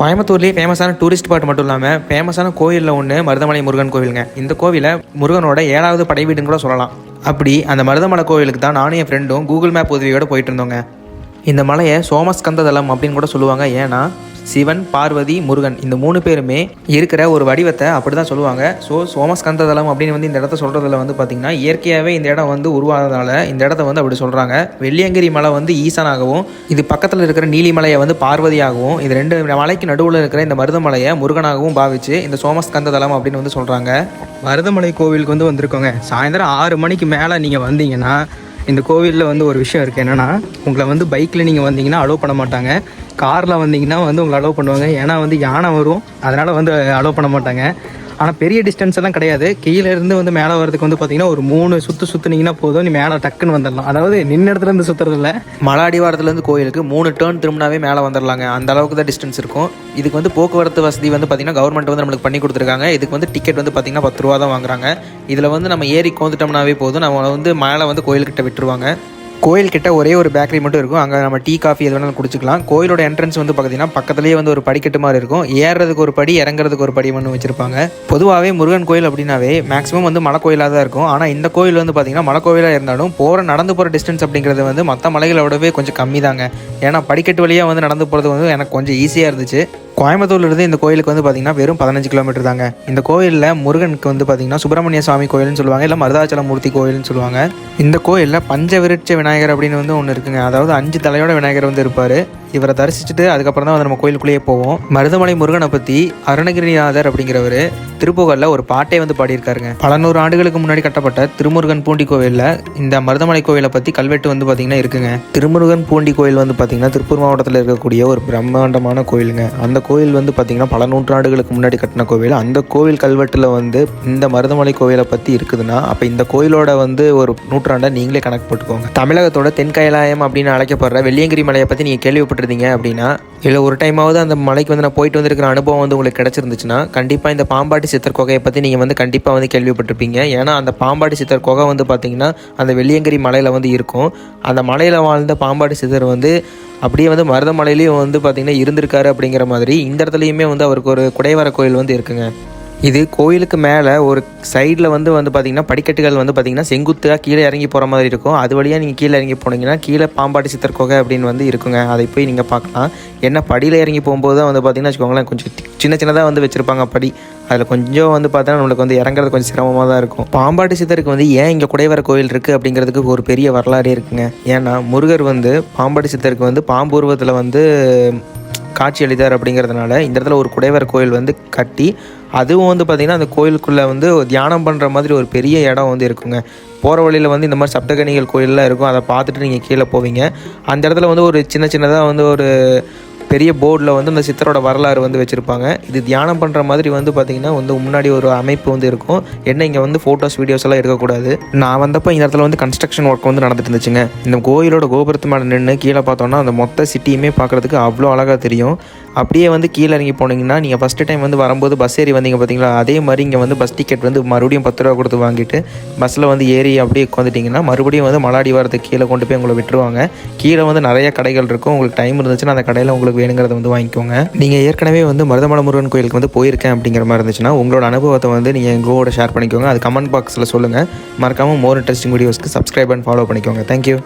கோயம்புத்தூர்லேயே ஃபேமஸான tourist spot மட்டும் இல்லாமல் ஃபேமஸான கோயிலில் ஒன்று மருதமலை முருகன் கோவிலுங்க. இந்த கோவிலை முருகனோட ஏழாவது படை வீடுன்னு கூட சொல்லலாம். அப்படி அந்த மருதமலை கோவிலுக்கு தான் நானும் என் ஃப்ரெண்டும் கூகுள் மேப் உதவியோட போயிட்டு இருந்தோங்க. இந்த மலையை சோமஸ்கந்த தலம் அப்படின்னு கூட சொல்லுவாங்க. ஏன்னா சிவன் பார்வதி முருகன் இந்த மூணு பேருமே இருக்கிற ஒரு வடிவத்தை அப்படி தான் சொல்லுவாங்க. ஸோ சோமஸ்கந்த தலம் அப்படின்னு வந்து இந்த இடத்த சொல்கிறதுல வந்து பார்த்திங்கன்னா இயற்கையாகவே இந்த இடம் வந்து உருவானதுனால இந்த இடத்த வந்து அப்படி சொல்கிறாங்க வெள்ளியங்கிரி மலை வந்து ஈசனாகவும் இது பக்கத்தில் இருக்கிற நீலிமலையை வந்து பார்வதியாகவும் இது ரெண்டு மலைக்கு நடுவில் இருக்கிற இந்த மருதமலையை முருகனாகவும் பாவிச்சு இந்த சோமஸ்கந்த தலம் அப்படின்னு வந்து சொல்கிறாங்க மருதமலை கோவிலுக்கு வந்து வந்திருக்கோங்க. சாயந்தரம் ஆறு மணிக்கு மேலே நீங்கள் வந்தீங்கன்னா இந்த கோவிலில் வந்து ஒரு விஷயம் இருக்குது என்னென்னா உங்களை வந்து பைக்கில் நீங்கள் வந்தீங்கன்னா அலோவ் பண்ண மாட்டாங்க. காரில் வந்தீங்கன்னா வந்து உங்களை அலோவ் பண்ணுவாங்க. ஏன்னா வந்து யானை வரும். அதனால் வந்து அலோவ் பண்ண மாட்டாங்க. ஆனால் பெரிய டிஸ்டன்ஸ் எல்லாம் கிடையாது. கீழே இருந்து வந்து மேலே வரதுக்கு வந்து பார்த்தீங்கன்னா ஒரு மூணு சுற்று சுற்றுனீங்கன்னா போதும். நீ மேலே டக்குன்னு வந்துடலாம். அதாவது நின்ன இடத்துல இருந்து சுற்றுறது இல்லை. மலை அடிவாரத்துலேருந்து கோயிலுக்கு மூணு டேர்ன் திரும்பினாவே மேலே வந்துடலாங்க. அந்த அளவுக்கு தான் டிஸ்டன்ஸ் இருக்கும். இதுக்கு வந்து போக்குவரத்து வசதி வந்து பார்த்திங்கன்னா கவர்மெண்ட் வந்து நம்மளுக்கு பண்ணி கொடுத்துருக்காங்க. இதுக்கு வந்து டிக்கெட் வந்து பார்த்தீங்கன்னா பத்து ரூபா தான் வாங்குறாங்க. இதில் வந்து நம்ம ஏறி கோந்துட்டோம்னாவே போதும். நம்ம வந்து மேலே வந்து கோயில்கிட்ட விட்டுருவாங்க. கோயில் கிட்ட ஒரே ஒரு பேக்கரி மட்டும் இருக்கும். அங்கே நம்ம டீ காஃபி எது வேணாலும் குடிச்சிக்கலாம். கோயிலோட என்ட்ரன்ஸ் வந்து பார்த்தீங்கன்னா பக்கத்துலேயே வந்து ஒரு படிக்கட்டு மாதிரி இருக்கும். ஏறுறதுக்கு ஒரு படி இறங்குறதுக்கு ஒரு படி ஒன்று வச்சிருப்பாங்க. பொதுவாகவே முருகன் கோயில் அப்படின்னாவே மேக்ஸிமம் வந்து மலை கோயிலாக தான் இருக்கும். ஆனால் இந்த கோயில் வந்து பார்த்தீங்கன்னா மலை கோயிலாக இருந்தாலும் போகிற நடந்து போகிற டிஸ்டன்ஸ் அப்படிங்கிறது வந்து மற்ற மலைகளை விடவே கொஞ்சம் கம்மி தாங்க ஏன்னா படிக்கட்டு வழியாக வந்து நடந்து போகிறது வந்து எனக்கு கொஞ்சம் ஈஸியாக இருந்துச்சு. கோயம்புத்தூர்லேருந்து இந்த கோயிலுக்கு வந்து பார்த்தீங்கன்னா வெறும் பதினஞ்சு கிலோமீட்டர் தாங்க. இந்த கோயிலில் முருகனுக்கு வந்து பார்த்தீங்கன்னா சுப்பிரமணிய சுவாமி கோயில்னு சொல்லுவாங்க இல்லை மருதாச்சல மூர்த்தி கோயில்னு சொல்லுவாங்க. இந்த கோயிலில் பஞ்சவிருட்ச விநாயகர் அப்படின்னு வந்து ஒன்று இருக்குங்க. அதாவது அஞ்சு தலையோட விநாயகர் வந்து இருப்பார். இவரை தரிசிச்சுட்டு அதுக்கப்புறம் தான் வந்து நம்ம கோயிலுக்குள்ளேயே போவோம். மருதமலை முருகனை பற்றி அருணகிரிநாதர் அப்படிங்கிறவர் திருப்புகழில் ஒரு பாட்டே வந்து பாடியிருக்காருங்க. பல நூறு ஆண்டுகளுக்கு முன்னாடி கட்டப்பட்ட திருமுருகன் பூண்டி கோவிலில் இந்த மருதமலை கோயிலை பற்றி கல்வெட்டு வந்து பார்த்திங்கன்னா இருக்குங்க. திருமுருகன் பூண்டி கோயில் வந்து பார்த்திங்கன்னா திருப்பூர் மாவட்டத்தில் இருக்கக்கூடிய ஒரு பிரம்மாண்டமான கோயிலுங்க. அந்த கோயில் வந்து பார்த்திங்கன்னா பல நூற்றாண்டுகளுக்கு முன்னாடி கட்டின கோவில். அந்த கோவில் கல்வெட்டில் வந்து இந்த மருதமலை கோவிலை பற்றி இருக்குதுன்னா அப்போ இந்த கோயிலோட வந்து ஒரு நூற்றாண்டை நீங்களே கணக்கு போட்டுக்கோங்க. தமிழகத்தோட தென் கைலாயம் அப்படின்னு அழைக்கப்படுற வெள்ளியங்கிரி மலையை பற்றி நீங்கள் கேள்விப்பட்டு கேள்விப்பட்டிருந்தீங்க அப்படின்னா இல்லை ஒரு டைமாவது அந்த மலைக்கு வந்து நான் போயிட்டு வந்திருக்கிற அனுபவம் வந்து உங்களுக்கு கிடச்சிருந்துச்சுன்னா கண்டிப்பாக இந்த பாம்பாட்டி சித்தர் குகையை பற்றி நீங்கள் வந்து கண்டிப்பாக வந்து கேள்விப்பட்டிருப்பீங்க. ஏன்னா அந்த பாம்பாட்டி சித்தர் குகை வந்து பார்த்திங்கன்னா அந்த வெள்ளியங்கிரி மலையில் வந்து இருக்கும். அந்த மலையில் வாழ்ந்த பாம்பாட்டி சித்தர் வந்து அப்படியே வந்து மருதமலையிலையும் வந்து பார்த்திங்கன்னா இருந்திருக்காரு அப்படிங்கிற மாதிரி இந்த இடத்துலையுமே வந்து அவருக்கு ஒரு குடைவர கோயில் வந்து இருக்குங்க. இது கோயிலுக்கு மேலே ஒரு சைடில் வந்து வந்து பார்த்திங்கன்னா படிக்கட்டுகள் வந்து பார்த்திங்கன்னா செங்குத்தாக கீழே இறங்கி போகிற மாதிரி இருக்கும். அது வழியாக நீங்கள் கீழே இறங்கி போனீங்கன்னா கீழே பாம்பாட்டி சித்தர் கொகை அப்படின்னு வந்து இருக்குங்க. அதை போய் நீங்கள் பார்க்கலாம். என்ன படியில் இறங்கி போகும்போது தான் வந்து பார்த்திங்கன்னா வச்சுக்கோங்களேன் கொஞ்சம் சின்ன சின்னதாக வந்து வச்சுருப்பாங்க படி. அதில் கொஞ்சம் வந்து பார்த்தா நம்மளுக்கு வந்து இறங்குறது கொஞ்சம் சிரமமாக தான் இருக்கும். பாம்பாட்டி சித்தருக்கு வந்து ஏன் இங்கே குடைவர கோயில் இருக்குது அப்படிங்கிறதுக்கு ஒரு பெரிய வரலாறு இருக்குங்க. ஏன்னா முருகர் வந்து பாம்பாட்டி சித்தருக்கு வந்து பாம்பூர்வத்தில் வந்து காட்சி அளித்தார் அப்படிங்கிறதுனால இந்த இடத்துல ஒரு குடைவர் கோயில் வந்து கட்டி அதுவும் வந்து பார்த்திங்கன்னா அந்த கோயிலுக்குள்ளே வந்து தியானம் பண்ணுற மாதிரி ஒரு பெரிய இடம் வந்து இருக்குங்க. போகிற வழியில் வந்து இந்த மாதிரி சப்தகனிகள் கோயிலெலாம் இருக்கும். அதை பார்த்துட்டு நீங்கள் கீழே போவீங்க. அந்த இடத்துல வந்து ஒரு சின்ன சின்னதாக வந்து ஒரு பெரிய போர்டில் வந்து அந்த சித்தரோட வரலாறு வந்து வச்சுருப்பாங்க. இது தியானம் பண்ணுற மாதிரி வந்து பார்த்திங்கன்னா வந்து முன்னாடி ஒரு அமைப்பு வந்து இருக்கும். என்ன இங்கே வந்து ஃபோட்டோஸ் வீடியோஸ் எல்லாம் எடுக்கக்கூடாது நான் வந்தப்போ இந்த இடத்துல வந்து கன்ஸ்ட்ரக்ஷன் ஒர்க் வந்து நடந்துட்டு இருந்துச்சுங்க. இந்த கோயிலோட கோபுரத்து மேலே நின்று கீழே பார்த்தோன்னா அந்த மொத்த சிட்டியுமே பார்க்குறதுக்கு அவ்வளோ அழகாக தெரியும். அப்படியே வந்து கீழே இறங்கி போனீங்கன்னா நீங்கள் ஃபஸ்ட்டு டைம் வந்து வரும்போது பஸ் ஏறி வந்தீங்க பார்த்தீங்களா அதே மாதிரி இங்கே வந்து பஸ் டிக்கெட் வந்து மறுபடியும் பத்து ரூபா கொடுத்து வாங்கிட்டு பஸ்ஸில் வந்து ஏறி அப்படியே உட்காந்துட்டிங்கன்னா மறுபடியும் வந்து மலாடி வாரத்துக்கு கீழே கொண்டு போய் உங்களை விட்டுருவாங்க. கீழே வந்து நிறைய கடைகள் இருக்கும். உங்களுக்கு டைம் இருந்துச்சுன்னா அந்த கடையில் உங்களுக்கு வேணுங்கிறத வந்து வாங்கிக்கோங்க. நீங்கள் ஏற்கனவே வந்து மருதமலை முருகன் கோயிலுக்கு வந்து போயிருக்கேன் அப்படிங்கிற மாதிரி இருந்துச்சுன்னா உங்களோட அனுபவத்தை வந்து நீங்கள் எங்களோட ஷேர் பண்ணிக்கோங்க. அது கமெண்ட் பாக்ஸில் சொல்லுங்கள் மறக்காமல் மோர் இன்ட்ரெஸ்டிங் வீடியோஸ்க்கு சப்ஸ்கிரைப் அண்ட் ஃபாலோ பண்ணிக்கோங்க. Thank you